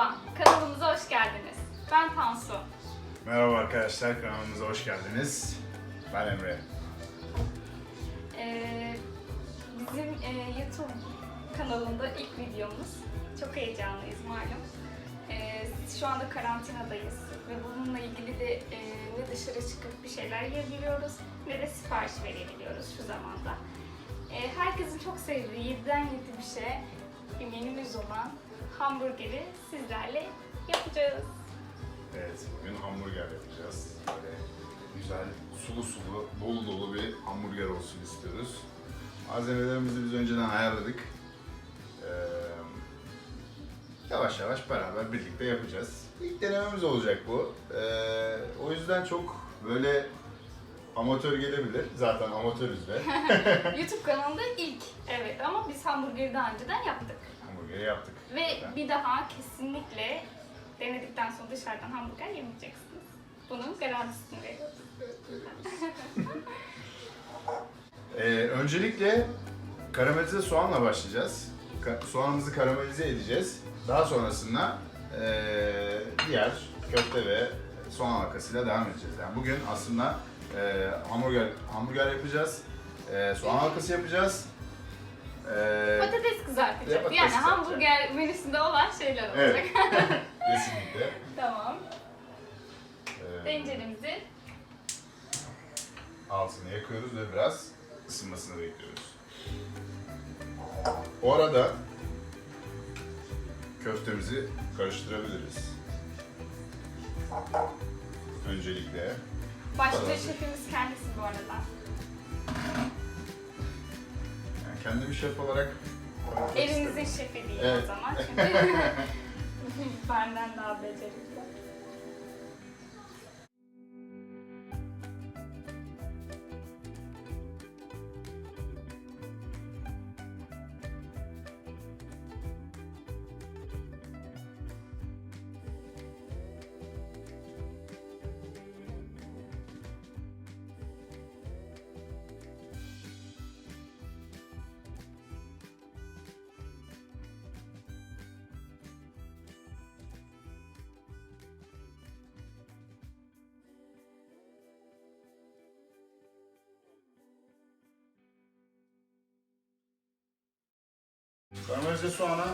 Merhaba, kanalımıza hoş geldiniz. Ben Tansu. Merhaba arkadaşlar, kanalımıza hoş geldiniz. Ben Emre. Ee, bizim e, YouTube kanalında ilk videomuz. Çok heyecanlıyız malum. Ee, şu anda karantinadayız ve bununla ilgili de e, ne dışarı çıkıp bir şeyler yiyebiliyoruz ne de sipariş verebiliyoruz şu zamanda. Ee, herkesin çok sevdiği 7'den 7 bir şey, menümüz olan hamburgeri sizlerle yapacağız. Evet, bugün hamburger yapacağız. Böyle güzel, sulu sulu, dolu dolu bir hamburger olsun istiyoruz. Malzemelerimizi biz önceden ayarladık. Ee, yavaş yavaş beraber birlikte yapacağız. İlk denememiz olacak bu. Ee, o yüzden çok böyle amatör gelebilir. Zaten amatörüz de. YouTube kanalında ilk, evet ama biz hamburgeri daha önceden yaptık. Hamburgeri yaptık. Ve zaten. bir daha kesinlikle denedikten sonra dışarıdan hamburger yemeyeceksiniz. Bunun garantisini veriyoruz. Ee, öncelikle karamelize soğanla başlayacağız. Ka- soğanımızı karamelize edeceğiz. Daha sonrasında ee, diğer köfte ve soğan halkasıyla devam edeceğiz. Yani bugün aslında ee, hamburger hamburger yapacağız. Ee, soğan halkası yapacağız. Ee, Patates kızartacak. patates Yani kızartacak. hamburger menüsünde olan şeyler olacak. evet. Kesinlikle. tamam. Ee, Tenceremizi altını yakıyoruz ve biraz ısınmasını bekliyoruz. O arada köftemizi karıştırabiliriz. Öncelikle başta Tamam. şefimiz kendisi bu arada. Kendimi şef olarak Evimizin şefi değil Evet. o zaman çünkü benden daha becerikli. Karamelize soğana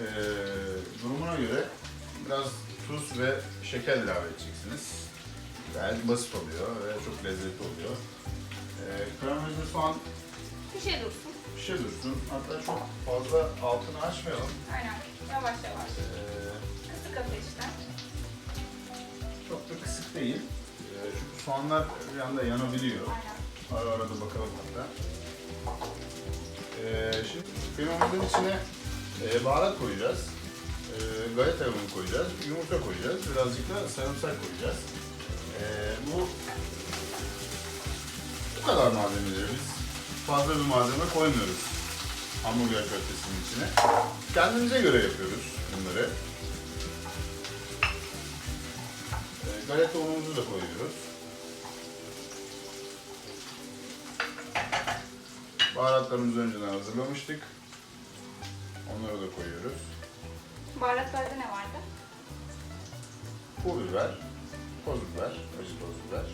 eee, durumuna göre biraz tuz ve şeker ilave edeceksiniz. Gayet basit oluyor ve çok lezzetli oluyor. Eee karamelize soğan Bir şey dursun. pişe dursun. Hatta çok fazla altını açmayalım. Aynen. Yavaş yavaş. Eee, Kısık ateşte. çok da kısık değil. Eee, çünkü soğanlar bir anda yanabiliyor. Aynen. Ara ara da bakalım hatta. Kıymamızın içine e, baharat koyacağız. E, galeta unu koyacağız. Yumurta koyacağız. Birazcık da sarımsak koyacağız. E, bu bu kadar malzemeleri biz fazla bir malzeme koymuyoruz hamburger köftesinin içine. Kendimize göre yapıyoruz bunları. E, galeta unumuzu da koyuyoruz. Baharatlarımızı önceden hazırlamıştık. Onları da koyuyoruz. Baharatlarda ne vardı? Pul biber, toz biber, acı toz biber,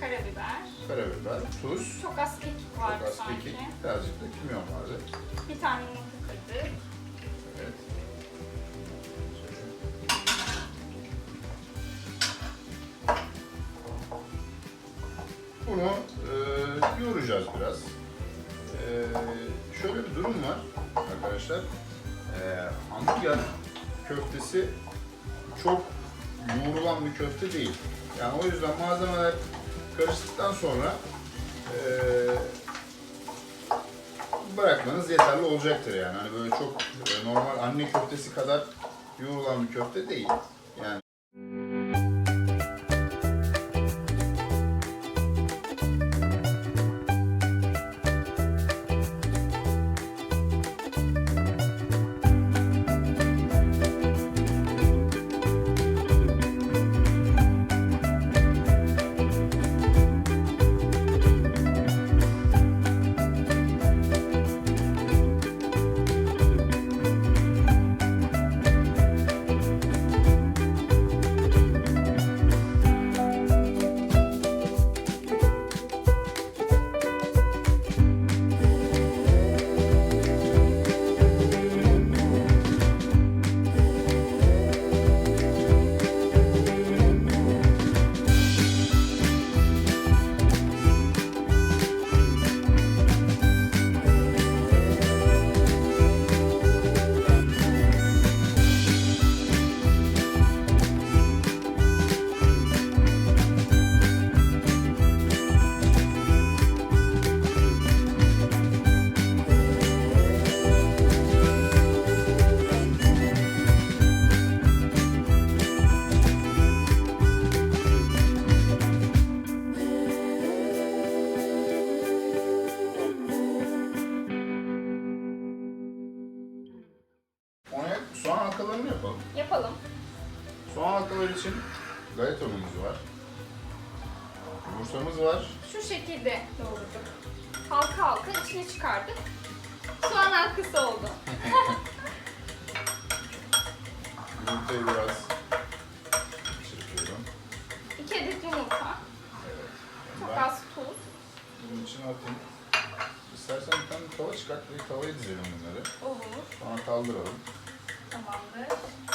Karabiber. karabiber, tuz, Çok az kekik vardı çok az sanki. kekik, birazcık da kimyon vardı. Bir tane yumurta kırdık. Evet. Bunu e, yoğuracağız biraz. E, şöyle bir durum var arkadaşlar. E, hamburger köftesi çok yoğrulan bir köfte değil. Yani o yüzden malzemeler karıştıktan sonra e, bırakmanız yeterli olacaktır yani. Hani böyle çok e, normal anne köftesi kadar yoğrulan bir köfte değil. Yani yapalım. Yapalım. Soğan halkaları için galeta unumuz var. Yumurtamız var. Şu şekilde doğradık. Halka halka içine çıkardık. Soğan halkası oldu. Yumurtayı biraz çırpıyorum. 2 adet yumurta. Evet. Çok Ben az tuz. bunun içine atayım. İstersen bir tane tava çıkart ve tavaya dizelim bunları. Olur. Sonra kaldıralım. mangers.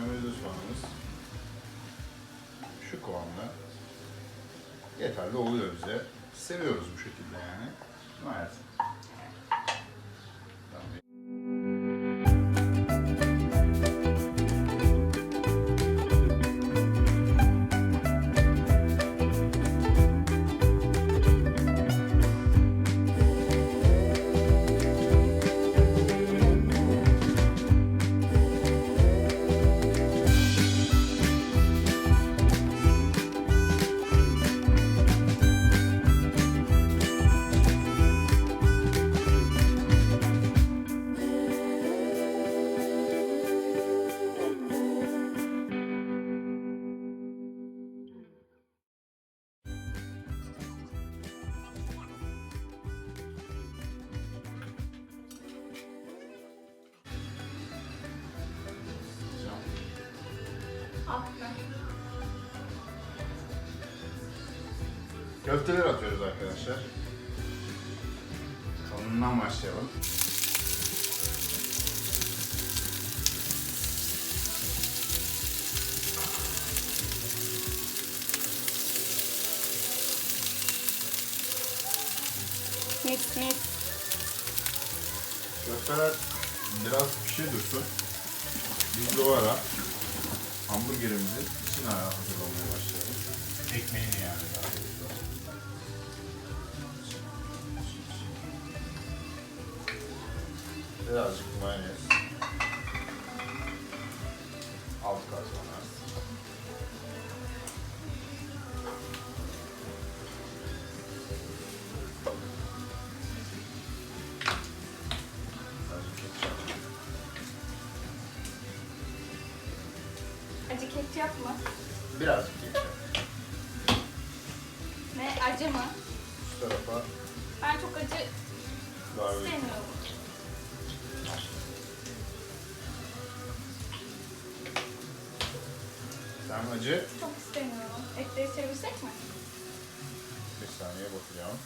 Karamelize soğanımız şu kıvamda yeterli oluyor bize. Seviyoruz bu şekilde yani. Gayet. Attı. Köfteler atıyoruz arkadaşlar. Kalınından başlayalım. Mis mis. Köfteler biraz pişir dursun. Biz de o ara hamburgerimizin içine hazırlamaya başlayalım. Ekmeğini yani daha doğrusu. Birazcık mayonez. Alt kazanlar. Birazcık ketçap mı? Birazcık ketçap. Ne acı mı? Şu tarafa Ben çok acı barbekü. istemiyorum. Sen acı. Çok istemiyorum. Etleri çevirsek mi? Bir saniye bakacağım.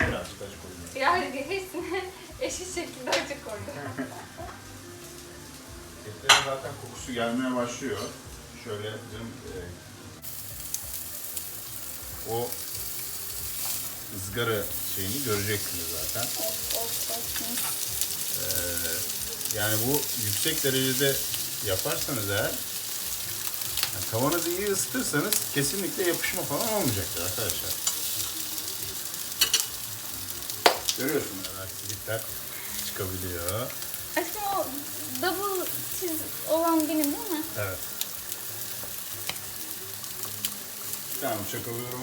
Birazcık acı koyayım. Yani hepsine eşit şekilde acı koydum. Etlerin zaten kokusu gelmeye başlıyor. Şöyle canım e, o ızgara şeyini göreceksiniz zaten. Ee, yani bu yüksek derecede yaparsanız eğer yani tavanızı iyi ısıtırsanız kesinlikle yapışma falan olmayacaktır arkadaşlar. Görüyorsunuz hemen silikler çıkabiliyor. Double cheese olan benim değil mi? Evet. Tane bıçak alıyorum.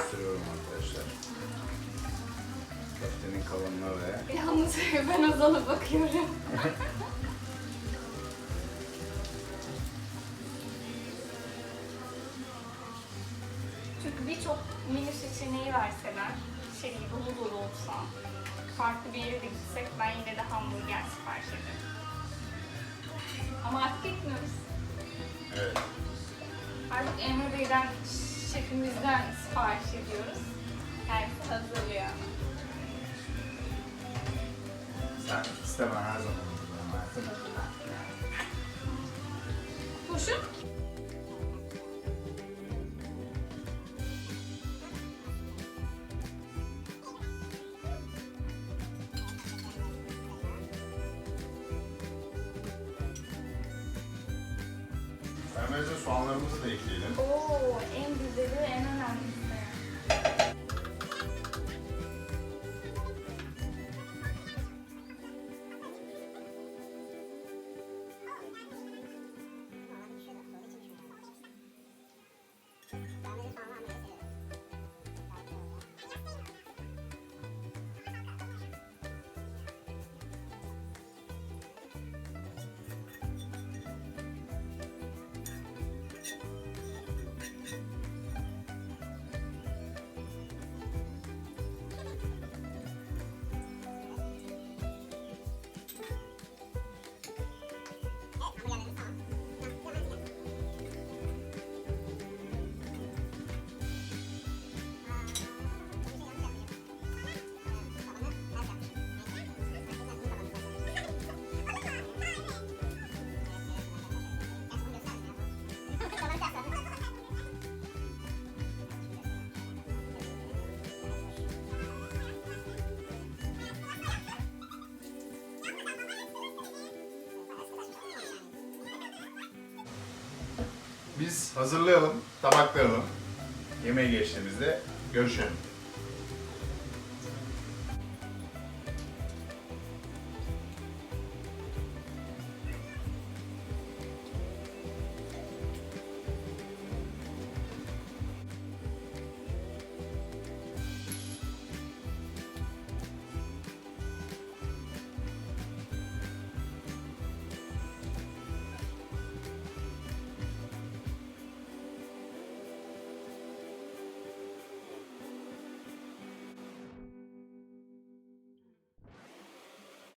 gösteriyorum arkadaşlar. Köftenin kalanına ve... Yalnız ben Ozan'a bakıyorum. Çünkü birçok menü seçeneği verseler, şey dolu dolu olsa, farklı bir yere de gitsek ben yine de hamburger sipariş ederim. Ama artık gitmiyoruz. Evet. Artık Emre Bey'den şefimizden sipariş ediyoruz. Kendisi hazırlıyor. Sen istemen her zaman. hayatım. Biz hazırlayalım, tabaklayalım. Yemeğe geçtiğimizde görüşelim.